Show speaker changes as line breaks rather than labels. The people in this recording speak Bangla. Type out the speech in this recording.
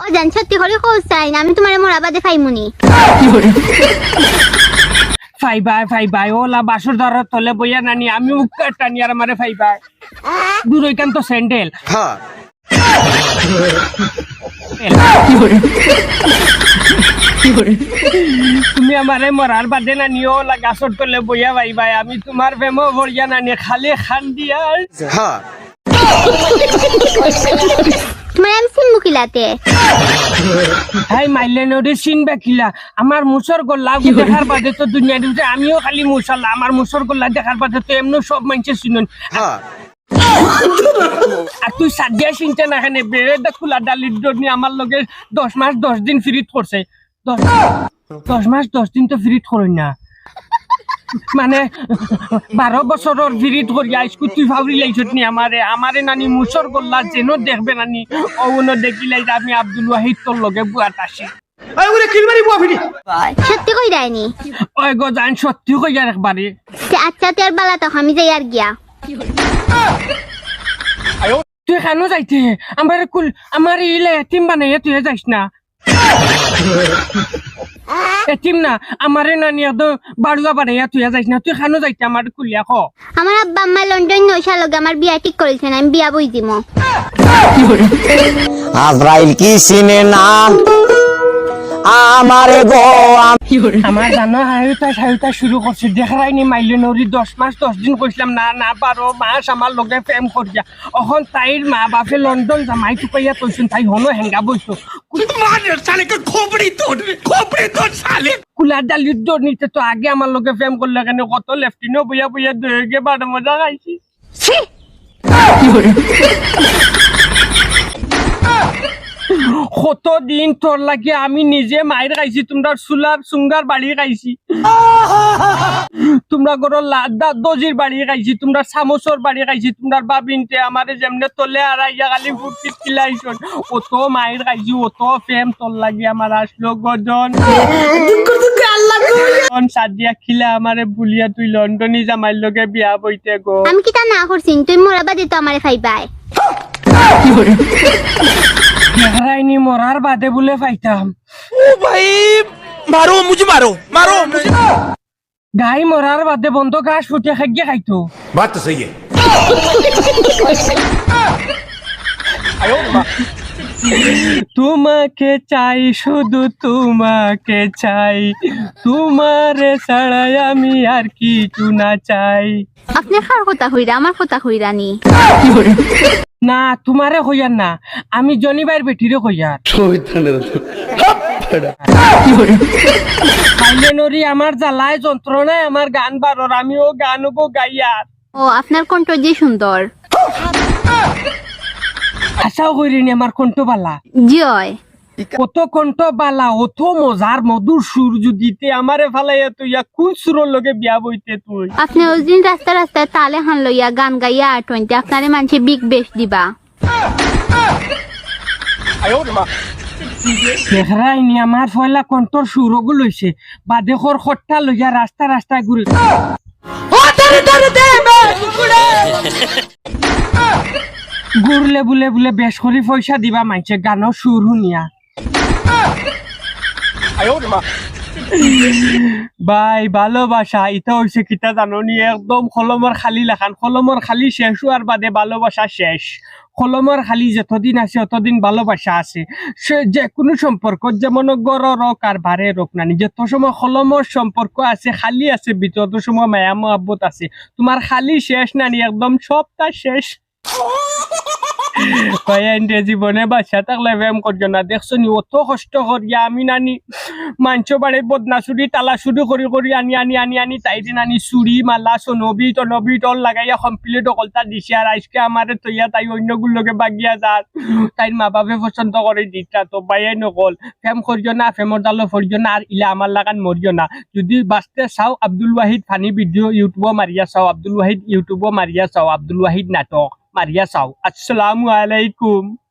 ও জান সত্যি করে কোচ চাই না আমি তোমার মোরা বাদে ফাইমুনি
ফাইবাই ফাইবাই ওলা বাসুর ধরার তলে বইয়া নানি আমি উক্কা টানি আর আমারে ফাইবাই। দূর ওইখান তো স্যান্ডেল।
হ্যাঁ
তুমি আমারে মরার বাদে নানি ওলা গাছর তলে বইয়া পাইবাই আমি তোমার প্রেমও ভরিয়া নানি খালি খান দিয়া
হ্যাঁ
তোমার কিলাতে
হাই মাইলে নদী চিন বাকিলা আমার মুসর গোল্লা দেখার বাদে তো দুনিয়া দিতে আমিও খালি মুসাল্লা আমার মুসর গোল্লা দেখার বাদে তো এমনি সব মানুষের শুনুন
হ্যাঁ
আর তুই সাদিয়া চিনতে না খানে বেড়ে খোলা ডালির জন্য আমার লগে দশ মাস দশ দিন ফ্রিত করছে দশ মাস দশ দিন তো ফ্রিত করই না। মানে বারো বছরের ফ্রিত করি আইসকু তুই ভাবরি লাইছত নি আমারে। আমারে নানি মুসর গোল্লা যেন দেখবে নানি অগুন দেখিলাই আমি আব্দুল ওয়াহিদ তোর লগে বুয়াত আসি।
সত্যি কই দেয়নি
ওই গো জান সত্যি কইয়ার একবারে?
তে আচ্ছা তে বালা তখন আমি যাই আর গিয়া।
তুই কেন যাইতে? আমার কুল আমার ইলে এতিম বানাইয়া তুই যাইস না। এতিম না। আমারে নানি তো বাড়ুয়া বানাইয়া তুই যাইস না। তুই খানো যাইতে আমার কুলিয়া খ
আমার আব্বা আম্মা লন্ডন নৈশা লগে আমার বিয়া ঠিক করেছেন আমি বিয়া বই দিমো।
আজরাইল কি সিনে না? আমারে গো
আমার জানো হায়ুতা সায়ুতা শুরু করছে। দেখাই নি মাইলে নরি দশ মাস দশ দিন কইছিলাম না না বারো মাস আমার লগে প্রেম করিয়া অখন তাইর মা বাপে লন্ডন জামাই টুকাইয়া তৈছুন তাই হনো হেঙ্গা বইছো কুলার ডালির দৌড় নিতে তো আগে আমার লগে প্রেম করলে কেন? কত লেফটিনও বইয়া বইয়া দয়ে গে বারো মজা খাইছি। কত দিন তোর লাগে আমি নিজে মায়ের খাইছি তোমরা চুলার সুঙ্গার বাড়ি খাইছি। তোমরা গরো দজির বাড়ি খাইছি তোমরা সামোসর বাড়ি খাইছি তোমরা বাবিনতে আমারে যেমনে তলে আর আইয়া খালি ফুটকিট খিলাইছন অত মায়ের খাইছি অত ফেম তোর লাগে আমার আসলো গজন সাদিয়া খিলা আমারে বুলিয়া তুই লন্ডনে জামাইর লগে বিয়া বইতে গো
আমি কি তা না করছি তুই মোরা বাদে তো আমারে ফাইবাই
হারাইনি মরার বাদে বলে পাইতাম
ও ভাই মারো মুঝে মারো মারো
গাই মরার বাদে বন্ধ ঘাস ফুটে খাইয়ে খাইতো।
বাত তো সহি
তোমাকে চাই শুধু তোমাকে চাই। তোমারে ছাড়াই আমি আর কিছু না চাই।
আপনি কার কথা হইরা আমার কথা হইরা নি।
না তোমারে হইয়ার না। আমি জনিবার বেটিরে হইয়ার। খাইলে নরি আমার জ্বালায় যন্ত্রণায় আমার গান বারর আমিও গান গো গাইয়ার
ও আপনার কণ্ঠ যে সুন্দর।
আশাও করিনি আমার কণ্ঠ বালা
জয়
কত কণ্ঠ বালা অত মজার মধুর সুর যদিতে আমারে ফালাইয়া তুই কোন সুরের লগে বিয়া বইতে তুই
আপনি ওই দিন রাস্তা রাস্তায় তালে হান লইয়া গান গাইয়া আটনতে আপনারে মানুষে বিগ বেশ দিবা
দেখরাইনি আমার ফয়লা কণ্ঠর সুরগু লইছে বাদেশর খট্টা লইয়া রাস্তা রাস্তায় ঘুরে ঘুরলে বুলে বুলে বেশ করে পয়সা দিবা মাইছে, গানৰ সুর শুনিয়া। বাই, ভালোবাসা, ইটা হইছে কিতা জাননি, একদম কলমৰ খালি লেখান। কলমৰ খালি শেষ হওয়ার বাদে ভালোবাসা শেষ। কলমৰ খালি যতদিন আছে ততদিন ভালোবাসা আছে। সে যে কোনো সম্পর্ক যেমন গড় রক আর ভারে রক নানি, যত সময় কলমৰ সম্পর্ক আছে, খালি আছে তত সময় মায়া মহাব্বত আছে। তোমার খালি শেষ নানি, একদম সবটা শেষ। অত কষ্ট করিয়া আমি নানি। মাংস বাড়ি তালা চুরি কৰি কৰি আনি আনি আনি আনি, তাই দিন আনি চুরি মালা চনবি টনবি টল লাগাইয়া কমপ্লিট দিছে আর আজকে আমারে তৈয়া তাই বাগিয়া যার তাইর মা বাপে পছন্দ করে দিতা তো বাইয়াই নকল। ফেম করিও না ফেমর দালো ফরিও না, আর ইলা আমার লাগান মরিও না। যদি বাঁচতে চাও, আব্দুল ওয়াহিদ ফানি ভিডিও ইউটিউবও মারিয়া চাও, আব্দুল ওয়াহিদ ইউটিউবও মারিয়া চাও, আব্দুল ওয়াহিদ নাটক। মারিয়া চাও আসসালামু আলাইকুম